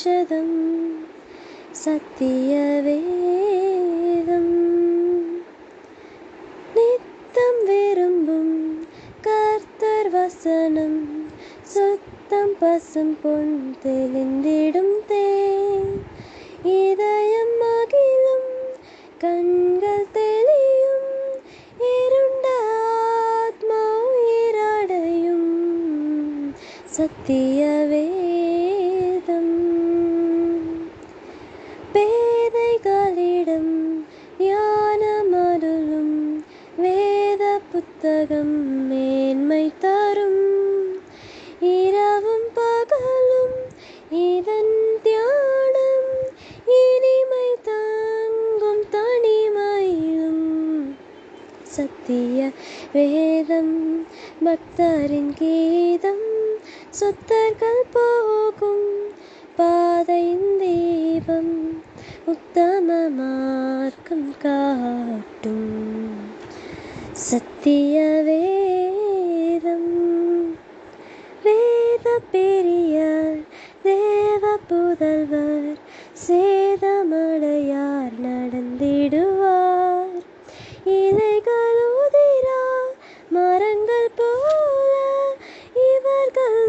ஔஷதம் சத்திய வேதம் நித்தம் விரும்பும் கர்த்தர் வசனம் சுத்தம் பசும் பொன் தெளிந்திடும் தேன் இதயம் மகிழும் கண்கள் தெளியும் இருண்ட ஆத்மா உயிரடையும் சத்திய புத்தகம் மேன்மை தரும். இரவும் பகலும் இதன் தியானம். இனிமை தாங்கும் தனிமையும். சத்திய வேதம் பக்தரின் கீதம் சொத்தர்கள் போகும் பாதையின் தீபம் உத்தம மார்க்கம் காட்டும். சத்திய வேதம். வேத பெரியார் தேவ புதல்வர் சேதமடையார் நடந்திடுவார். இலைகள் உதிரா மரங்கள் போல இவர்கள்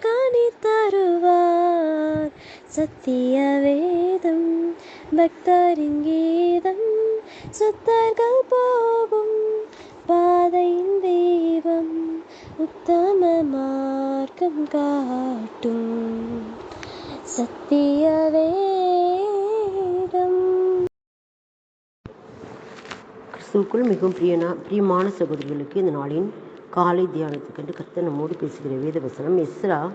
கனி தருவார். சத்திய வேதம் பக்தரின் கீதம். சுத்தர்கள் போகும் பாதையின் தெய்வம் உத்தம மார்க்கம் காட்டும். சத்திய வேதம். மிகவும் பிரியனா பிரியமான சகோதரிகளுக்கு இந்த நாளின் காலை தியானத்துக்கென்று கர்த்தர் நம்மோடு பேசுகிற வேத வசனம் எஸ்ரா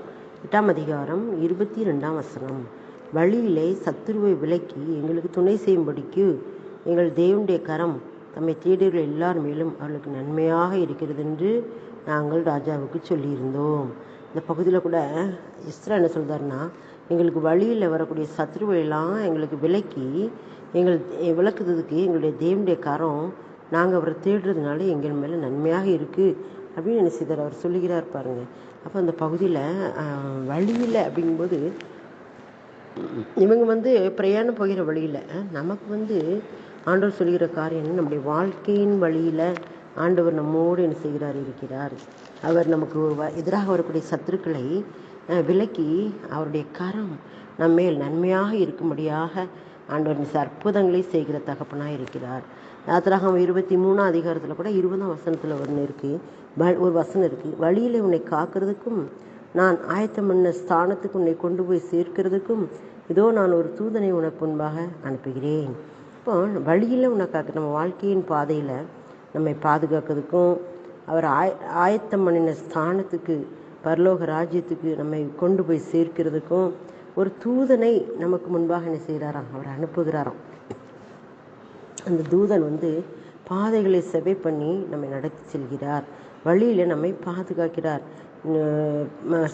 எட்டாம் அதிகாரம் இருபத்தி ரெண்டாம் வசனம். வழியிலே சத்துருவை விலக்கி எங்களுக்கு துணை செய்யும்படிக்கு எங்கள் தேவனுடைய கரம் தம்மை தேடுகிற எல்லார் மேலும் அவர்களுக்கு நன்மையாக இருக்கிறது என்று நாங்கள் ராஜாவுக்கு சொல்லியிருந்தோம். இந்த பகுதியில் கூட இஸ்ரா என்ன சொல்றாருன்னா எங்களுக்கு வழியில் வரக்கூடிய சத்ருவையெல்லாம் எங்களுக்கு விலக்கி எங்கள் விளக்குறதுக்கு எங்களுடைய தேவனுடைய கரம் நாங்கள் அவரை தேடுறதுனால எங்கள் மேலே நன்மையாக இருக்குது அப்படின்னு என்ன அவர் சொல்லுகிறார் பாருங்க. அப்போ அந்த பகுதியில் வழியில் அப்படிங்கும்போது இவங்க வந்து பிரயாணம் போகிற வழியில் நமக்கு வந்து ஆண்டவர் சொல்கிற காரியம் என்ன? நம்முடைய வாழ்க்கையின் வழியில் ஆண்டவர் நம்மோடு என்ன செய்கிறார் இருக்கிறார். அவர் நமக்கு வ- எதிராக வரக்கூடிய சத்துருக்களை விலக்கி அவருடைய கரம் நம்மேல் நன்மையாக இருக்கும்படியாக ஆண்டவர் மிக அற்புதங்களை செய்கிற தகப்பனாக இருக்கிறார். யாத்திராகம் இருபத்தி மூணாம் அதிகாரத்தில் கூட இருபதாம் வசனத்தில் ஒன்று இருக்குது வ- ஒரு வசனம் இருக்குது வழியில் உன்னை காக்கிறதுக்கும் நான் ஆயத்தம் பண்ண ஸ்தானத்துக்கு உன்னை கொண்டு போய் சேர்க்கிறதுக்கும் இதோ நான் ஒரு தூதனை உனக்கு முன்பாக அனுப்புகிறேன். இப்போ வழியில் உன்னை நம்ம வாழ்க்கையின் பாதையில் நம்மை பாதுகாக்கிறதுக்கும் அவர் ஆய ஆயத்தம் பண்ணின ஸ்தானத்துக்கு பரலோக ராஜ்யத்துக்கு நம்மை கொண்டு போய் சேர்க்கிறதுக்கும் ஒரு தூதனை நமக்கு முன்பாக என்ன செய்கிறாராம்? அவர் அனுப்புகிறாராம். அந்த தூதன் வந்து பாதைகளை செவை பண்ணி நம்மை நடத்தி செல்கிறார். வழியில் நம்மை பாதுகாக்கிறார்.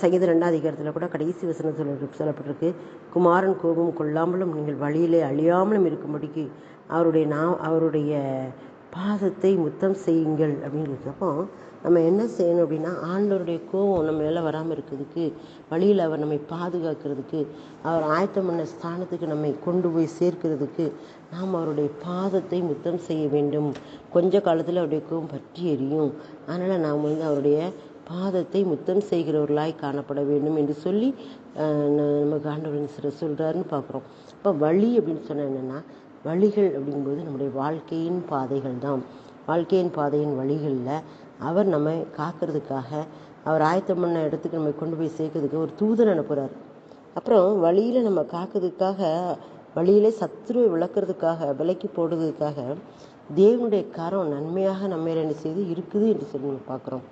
சங்கீத ரெண்டாதிகாரத்தில் அதிகாரத்தில் கூட கடைசி வசனம் சொல்ல சொல்லப்பட்டிருக்கு. குமாரன் கோபம் கொள்ளாமலும் நீங்கள் வழியிலே அழியாமலும் இருக்கும்படிக்கு அவருடைய நாம் அவருடைய பாதத்தை முத்தம் செய்யுங்கள் அப்படின்னு இருக்கிறப்போ நம்ம என்ன செய்யணும் அப்படின்னா ஆண்டவருடைய கோபம் நம்ம மேலே வராமல் இருக்கிறதுக்கு வழியில் அவர் நம்மை பாதுகாக்கிறதுக்கு அவர் ஆயத்தம் பண்ண ஸ்தானத்துக்கு நம்மை கொண்டு போய் சேர்க்கிறதுக்கு நாம் அவருடைய பாதத்தை முத்தம் செய்ய வேண்டும். கொஞ்ச காலத்தில் அவருடைய கோபம் பற்றி எரியும். அதனால் நாம் வந்து அவருடைய பாதத்தை முத்தம் செய்கிறவர்களாய் காணப்பட வேண்டும் என்று சொல்லி நமக்கு ஆண்டவர் சில சொல்கிறாருன்னு பார்க்குறோம். இப்போ வழி அப்படின்னு சொன்னால் என்னென்னா வழிகள் அப்படிங்கும்போது நம்முடைய வாழ்க்கையின் பாதைகள் தான். வாழ்க்கையின் பாதையின் வழிகளில் அவர் நம்மை காக்கிறதுக்காக அவர் ஆயத்தம் பண்ண இடத்துக்கு நம்மை கொண்டு போய் சேர்க்கறதுக்கு ஒரு தூதன் அனுப்புகிறார் அப்புறம் வழியில் நம்ம காக்கிறதுக்காக வழியிலே சத்துருவை விளக்குறதுக்காக விலைக்கு போடுறதுக்காக தேவனுடைய கரம் நன்மையாக நம்ம என்ன செய்து இருக்குது என்று சொல்லி நம்ம பார்க்குறோம்.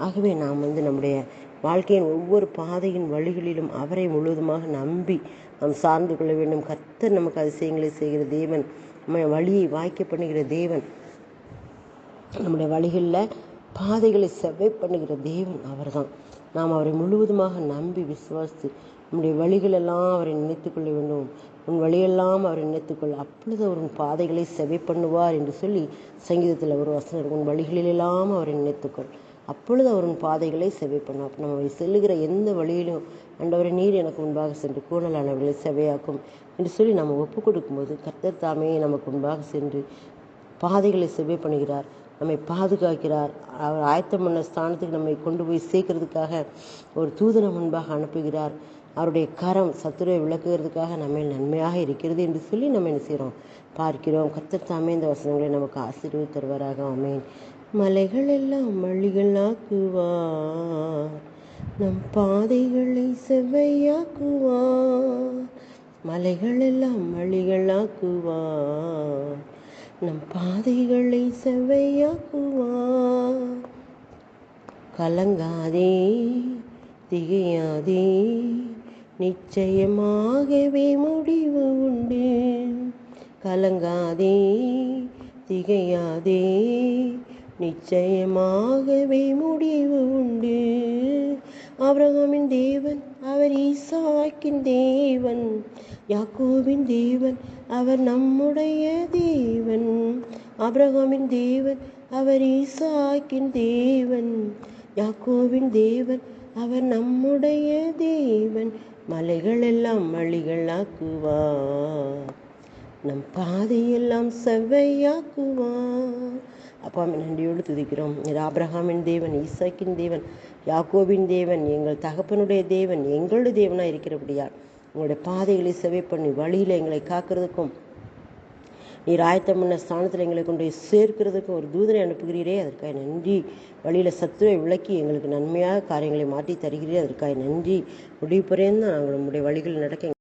ஆகவே நாம் வந்து நம்முடைய வாழ்க்கையின் ஒவ்வொரு பாதையின் வழிகளிலும் அவரை முழுவதுமாக நம்பி நாம் சார்ந்து கொள்ள வேண்டும். கர்த்தர் நமக்கு அதிசயங்களை செய்கிற தேவன் நம்ம வழியை வாய்க்க பண்ணுகிற தேவன் நம்முடைய வழிகளில் பாதைகளை செவ்வை பண்ணுகிற தேவன் அவர்தான். நாம் அவரை முழுவதுமாக நம்பி விசுவாசித்து நம்முடைய வழிகளெல்லாம் அவரை நினைத்து கொள்ள வேண்டும். உன் வழியெல்லாம் அவரை நினைத்துக்கொள் அப்பொழுது அவர் உன் பாதைகளை செவை பண்ணுவார் என்று சொல்லி சங்கீதத்தில் ஒரு வசனம் உன் வழிகளிலெல்லாம் அவரை நினைத்துக்கொள் அப்பொழுது அவர் உன் பாதைகளை செவை பண்ணுவார். நம்ம செல்லுகிற எந்த வழியிலும் அண்டவரை நீர் எனக்கு முன்பாக சென்று கூணலானவர்களை செவையாக்கும் என்று சொல்லி நம்ம ஒப்பு கொடுக்கும்போது கர்த்தர் தாமே நமக்கு முன்பாக சென்று பாதைகளை செவ்வை பண்ணுகிறார். நம்மை பாதுகாக்கிறார். அவர் ஆயத்தம் பண்ண ஸ்தானத்துக்கு நம்மை கொண்டு போய் சேர்க்கறதுக்காக ஒரு தூதனை முன்பாக அனுப்புகிறார். அவருடைய கரம் சத்துருவை விளக்குகிறதுக்காக நம்ம நன்மையாக இருக்கிறது என்று சொல்லி நம்ம என்ன செய்கிறோம் பார்க்கிறோம். கத்தர் தாமே இந்த வசனங்களை நமக்கு ஆசீர்வதி தருவாராக. அமேன் மலைகள் எல்லாம் வழிகள் ஆக்குவார். நம் பாதைகளை செவ்வையாக்குவார். மலைகள் எல்லாம் வழிகள் ஆக்குவார். நம் பாதைகளை செவ்வையாக்குவார். கலங்காதே திகையாதே நிச்சயமாகவே முடிவு உண்டு கலங்காதே திகையாதே நிச்சயமாகவே முடிவு உண்டு. ஆபிரகாமின் தேவன் அவர் ஈசாக்கின் தேவன். யாக்கோபின் தேவன் அவர் நம்முடைய தேவன். ஆபிரகாமின் தேவன் அவர் ஈசாக்கின் தேவன். யாக்கோவின் தேவன் அவர் நம்முடைய தேவன். மலைகளெல்லாம் எல்லாம் நம் பாதையெல்லாம் செவ்வையாக்குவார். அப்பா நன்றியோடு துதிக்கிறோம் இது ஆபிரகாமின் தேவன் ஈசாக்கின் தேவன் யாக்கோபின் தேவன் எங்கள் தகப்பனுடைய தேவன் எங்களுடைய தேவனாக இருக்கிறபடியார் உங்களுடைய பாதைகளை செவை பண்ணி வழியில் எங்களை காக்கிறதுக்கும் நீர் ஆயத்தம் பண்ண ஸ்தானத்தில் எங்களை கொண்டு போய் சேர்க்கிறதுக்கும் ஒரு தூதனை அனுப்புகிறீரே. அதற்காக நன்றி. வழியில் சத்துரை விளக்கி எங்களுக்கு நன்மையாக காரியங்களை மாற்றி தருகிறீரே. அதற்காக நன்றி. முடிவு நாங்கள் நம்முடைய வழிகள் நடக்க